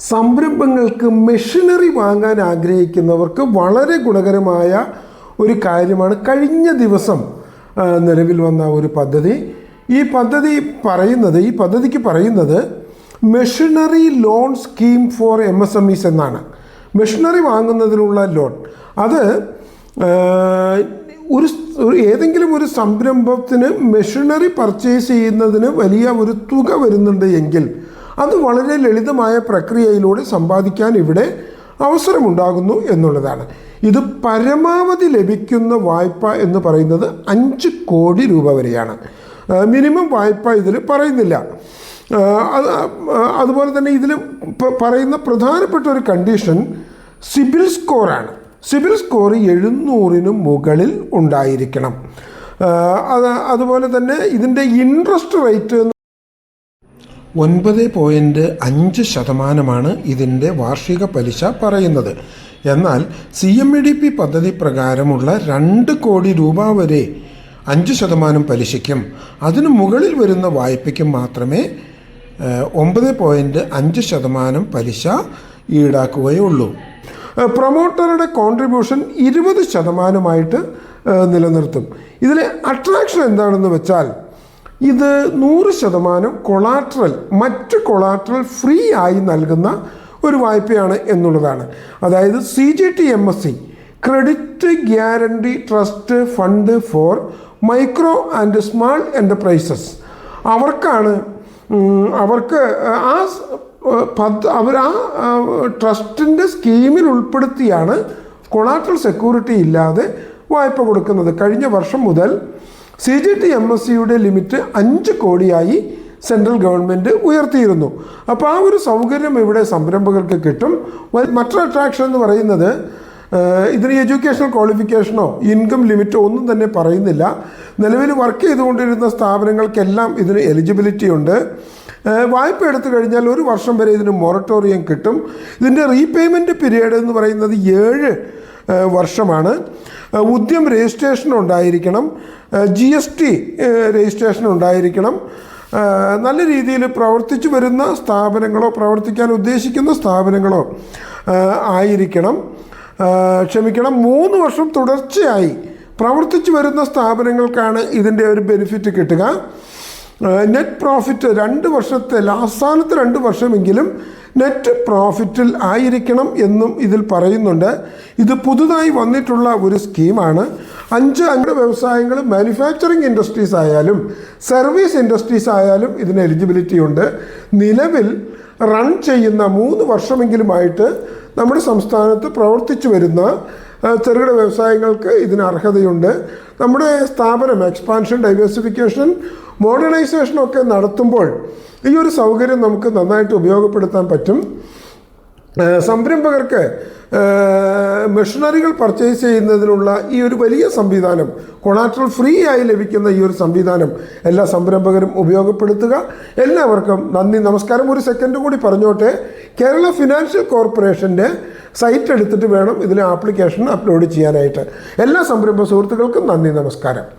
സംരംഭങ്ങൾക്ക് മെഷീനറി വാങ്ങാൻ ആഗ്രഹിക്കുന്നവർക്ക് വളരെ ഗുണകരമായ ഒരു കാര്യമാണ് കഴിഞ്ഞ ദിവസം നിലവിൽ വന്ന ഒരു പദ്ധതി. ഈ പദ്ധതി പറയുന്നത് ഈ പദ്ധതിക്ക് പറയുന്നത് machinery loan scheme for M S M Es എന്നാണ്. മെഷീനറി വാങ്ങുന്നതിനുള്ള ലോൺ. അത് ഒരു ഏതെങ്കിലും ഒരു സംരംഭത്തിന് മെഷീനറി പർച്ചേസ് ചെയ്യുന്നതിന് വലിയ ഒരു തുക വരുന്നുണ്ട് എങ്കിൽ അത് വളരെ ലളിതമായ പ്രക്രിയയിലൂടെ സമ്പാദിക്കാൻ ഇവിടെ അവസരമുണ്ടാകുന്നു എന്നുള്ളതാണ്. ഇത് പരമാവധി ലഭിക്കുന്ന വായ്പ എന്ന് പറയുന്നത് അഞ്ച് കോടി രൂപ വരെയാണ്. മിനിമം വായ്പ ഇതിൽ പറയുന്നില്ല. അത് അതുപോലെ തന്നെ ഇതിൽ പറയുന്ന പ്രധാനപ്പെട്ട ഒരു കണ്ടീഷൻ സിബിൽ സ്കോറാണ്. സിബിൽ സ്കോർ എഴുന്നൂറിന് മുകളിൽ ഉണ്ടായിരിക്കണം. അത് അതുപോലെ തന്നെ ഇതിന്റെ ഇൻട്രസ്റ്റ് റേറ്റ് ഒൻപത് പോയിന്റ് അഞ്ച് ശതമാനമാണ് ഇതിന്റെ വാർഷിക പലിശ പറയുന്നത്. എന്നാൽ C M E D P പദ്ധതി പ്രകാരമുള്ള രണ്ട് കോടി രൂപ വരെ അഞ്ച് ശതമാനം പലിശയ്ക്കും അതിനു മുകളിൽ വരുന്ന വായ്പയ്ക്കും മാത്രമേ ഒമ്പത് പോയിന്റ് അഞ്ച് ശതമാനം പലിശ ഈടാക്കുകയുള്ളൂ. പ്രൊമോട്ടറുടെ കോൺട്രിബ്യൂഷൻ ഇരുപത് ശതമാനമായിട്ട് നിലനിർത്തും. ഇതിലെ അട്രാക്ഷൻ എന്താണെന്ന് വെച്ചാൽ ഇത് നൂറ് ശതമാനം കൊളാട്രൽ മറ്റ് കൊളാട്രൽ ഫ്രീ ആയി നൽകുന്ന ഒരു വായ്പയാണ് എന്നുള്ളതാണ്. അതായത് C G T M S C credit guarantee trust fund for micro and small enterprises അവർക്കാണ് അവർക്ക് ആ അവർ ആ ട്രസ്റ്റിന്റെ സ്കീമിൽ ഉൾപ്പെടുത്തിയാണ് കൊളാട്രൽ സെക്യൂരിറ്റി ഇല്ലാതെ വായ്പ കൊടുക്കുന്നത്. കഴിഞ്ഞ വർഷം മുതൽ C G T M S സിയുടെ ലിമിറ്റ് അഞ്ച് കോടിയായി സെൻട്രൽ ഗവൺമെന്റ് ഉയർത്തിയിരുന്നു. അപ്പോൾ ആ ഒരു സൗകര്യം ഇവിടെ സംരംഭകർക്ക് കിട്ടും. മറ്റൊരു അട്രാക്ഷൻ എന്ന് പറയുന്നത് ഇതിന് എഡ്യൂക്കേഷണൽ ക്വാളിഫിക്കേഷനോ ഇൻകം ലിമിറ്റോ ഒന്നും തന്നെ പറയുന്നില്ല. നിലവിൽ വർക്ക് ചെയ്തുകൊണ്ടിരുന്ന സ്ഥാപനങ്ങൾക്കെല്ലാം ഇതിന് എലിജിബിലിറ്റി ഉണ്ട്. വായ്പ എടുത്തു കഴിഞ്ഞാൽ ഒരു വർഷം വരെ ഇതിന് മൊറട്ടോറിയം കിട്ടും. ഇതിന്റെ റീപേയ്മെന്റ് പീരീഡ് എന്ന് പറയുന്നത് ഏഴ് വർഷമാണ്. ഉദ്യം രജിസ്ട്രേഷൻ ഉണ്ടായിരിക്കണം. ജി എസ് ടി രജിസ്ട്രേഷൻ ഉണ്ടായിരിക്കണം. നല്ല രീതിയിൽ പ്രവർത്തിച്ചു വരുന്ന സ്ഥാപനങ്ങളോ പ്രവർത്തിക്കാൻ ഉദ്ദേശിക്കുന്ന സ്ഥാപനങ്ങളോ ആയിരിക്കണം. ക്ഷമിക്കണം മൂന്ന് വർഷം തുടർച്ചയായി പ്രവർത്തിച്ചു വരുന്ന സ്ഥാപനങ്ങൾക്കാണ് ഇതിന്റെ ഒരു ബെനിഫിറ്റ് കിട്ടുക. നെറ്റ് പ്രോഫിറ്റ് രണ്ട് വർഷത്തെ അവസാനത്തെ രണ്ട് വർഷമെങ്കിലും നെറ്റ് പ്രോഫിറ്റിൽ ആയിരിക്കണം എന്നും ഇതിൽ പറയുന്നുണ്ട്. ഇത് പുതുതായി വന്നിട്ടുള്ള ഒരു സ്കീമാണ്. അഞ്ച് അഞ്ച് വ്യവസായങ്ങൾ മാനുഫാക്ചറിങ് ഇൻഡസ്ട്രീസ് ആയാലും സർവീസ് ഇൻഡസ്ട്രീസ് ആയാലും ഇതിന് എലിജിബിലിറ്റി ഉണ്ട്. നിലവിൽ റൺ ചെയ്യുന്ന മൂന്ന് വർഷമെങ്കിലുമായിട്ട് നമ്മുടെ സംസ്ഥാനത്ത് പ്രവർത്തിച്ചു വരുന്ന ചെറുകിട വ്യവസായങ്ങൾക്ക് ഇതിന് അർഹതയുണ്ട്. നമ്മുടെ സ്ഥാപനം എക്സ്പാൻഷൻ ഡൈവേഴ്സിഫിക്കേഷൻ മോഡേണൈസേഷൻ ഒക്കെ നടത്തുമ്പോൾ ഈ ഒരു സൗകര്യം നമുക്ക് നന്നായിട്ട് ഉപയോഗപ്പെടുത്താൻ പറ്റും. സംരംഭകർക്ക് മെഷീനറികൾ പർച്ചേസ് ചെയ്യുന്നതിനുള്ള ഈ ഒരു വലിയ സംവിധാനം കൊളാട്രൽ ഫ്രീ ആയി ലഭിക്കുന്ന ഈ ഒരു സംവിധാനം എല്ലാ സംരംഭകരും ഉപയോഗപ്പെടുത്തുക. എല്ലാവർക്കും നന്ദി നമസ്കാരം. ഒരു സെക്കൻഡ് കൂടി പറഞ്ഞോട്ടെ. കേരള ഫിനാൻഷ്യൽ കോർപ്പറേഷന്റെ സൈറ്റ് എടുത്തിട്ട് വേണം ഇതിലെ ആപ്ലിക്കേഷൻ അപ്ലോഡ് ചെയ്യാനായിട്ട്. എല്ലാ സംരംഭ സുഹൃത്തുക്കൾക്കും നന്ദി നമസ്കാരം.